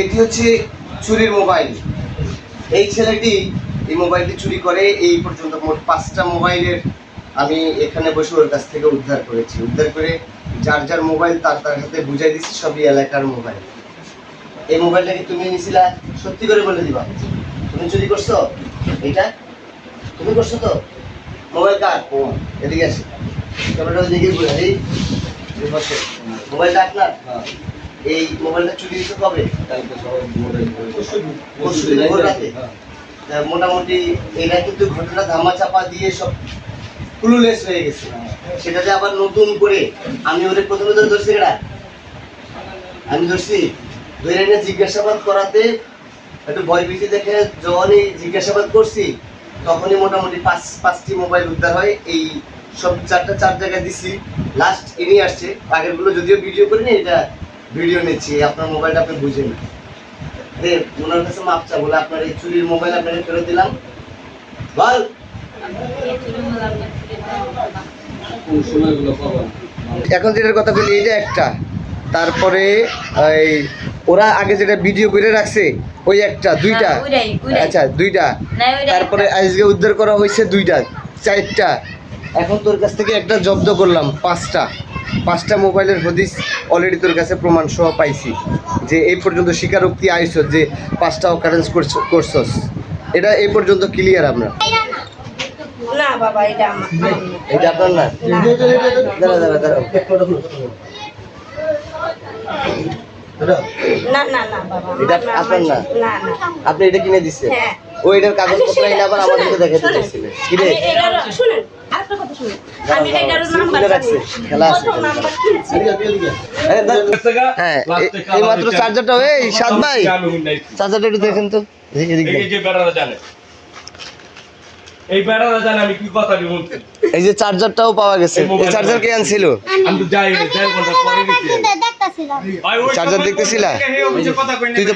এটি হচ্ছে চুরির মোবাইল। এই ছেলেটি এই মোবাইলটি চুরি করে, এই পর্যন্ত মোট পাঁচটা মোবাইলের আমি এখানে বসে ওর কাছ থেকে উদ্ধার করেছি। উদ্ধার করে যার যার মোবাইল তার তার হাতে বুঝাই দিচ্ছি, সবই এলাকার মোবাইল। এই মোবাইলটা কি তুমি নিয়েছিলা সত্যি করে বলে দিবা। তুমি চুরি করছ? এটা তুমি করছ তো? মোবাইল কার? এদিকে আসে। ক্যামেরাটা ওদিকে ঘুরে এই। মোবাইলটা আপনার? এই মোবাইলটা চুরি হয়েছে কবে? তা মোটামুটি এটা কিন্তু ঘটনা ধামা চাপা দিয়ে সব ক্লুলেস হয়ে গেছে। সেটাতে আবার নতুন করে আমি ওরে প্রথমে ধরে ধরছি এটা আমি ধরছি ধরে নিয়ে জিজ্ঞাসাবাদ করাতে একটু ভয় ভীতি দেখে যখনই জিজ্ঞাসাবাদ করছি তখনই মোটামুটি পাঁচ পাঁচটি মোবাইল উদ্ধার হয়। এই সব চারটা চার জায়গায় দিছি। লাস্ট ইনি আসছে। আগেরগুলো যদিও ভিডিও করিনি এটা ভিডিও নিচ্ছি আপনার মোবাইলটা আপনি বুঝেন রে ওনার কাছে মাপ চা বলে আপনার এই চুরির মোবাইল আপনাকে ফেরত দিলাম। বল। এখন যেটার কথা বলি এটা একটা। তারপরে এই ওরা আগে যেটা ভিডিও করে রাখছে ওই একটা দুইটা। হ্যাঁ। আচ্ছা দুইটা। তারপরে আজকে উদ্ধার করা হয়েছে দুইটা চারটা। এখন তোর কাছ থেকে একটা জব্দ করলাম পাঁচটা। পাঁচটা মোবাইলের হদিস অলরেডি তোর কাছে প্রমাণ সহ পাইছি। যে এই পর্যন্ত স্বীকারোক্তি আইস যে পাঁচটা অকারেন্স করছস। এটা এই পর্যন্ত ক্লিয়ার আমরা? না বাবা এটা আমার আমার না। এটা আপনার না? দাঁড়া দাঁড়া দাঁড়া না না না বাবা এটা আপনার না? আপনি এটা কিনে দিচ্ছে হ্যাঁ। ও এটার কাগজপত্র আচ্ছা, আবার শুনেন, আমাদেরকে দেখাতে কি রে? শুনেন, এই মাত্র চার্জারটা এই সাত ভাই। চার্জারটা একটু দেখেন তো। এই যে বেড়ারা জানে। এই বেড়ারা জানে আমি কি কথা বলছি। এই যে চার্জারটাও পাওয়া গেছে। এই চার্জার কে আনছিল? আমি তো যাই দেড় ঘণ্টা পরে গেছি। দেখতেছিলাম। চার্জার দেখতেছিলা? হে অফিসে কথা কই না তুই তো